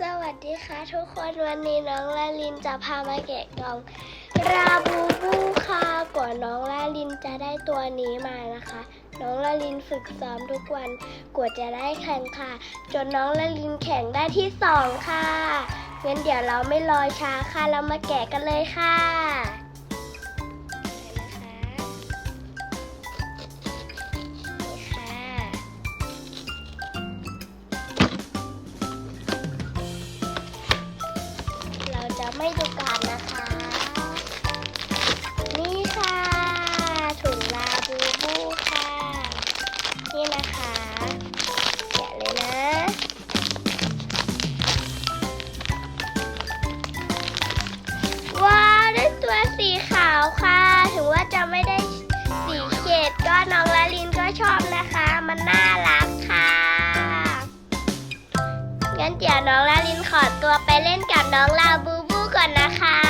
สวัสดีค่ะทุกคนวันนี้น้องลาลินจะพามาแกะกล่องราบูบูค่ะกว่าน้องลาลินจะได้ตัวนี้มานะคะ น้องลาลินฝึกซ้อมทุกวันกว่าจะได้แข่งค่ะ จนน้องลาลินแข่งได้ที่สองค่ะงั้นเดี๋ยวเราไม่รอช้าค่ะเรามาแกะกันเลยค่ะ ไม่ดูการนะคะ นี่ค่ะถุงลาบูบูค่ะ นี่นะคะแกะเลยนะว้าวได้ตัวสีขาวค่ะ ถึงว่าจะไม่ได้สีเขตก็น้องละลินก็ชอบนะคะ มันน่ารักค่ะงั้นเดี๋ยวน้องลาลินขอตัวไปเล่นกับน้องลาบู อนนะคะ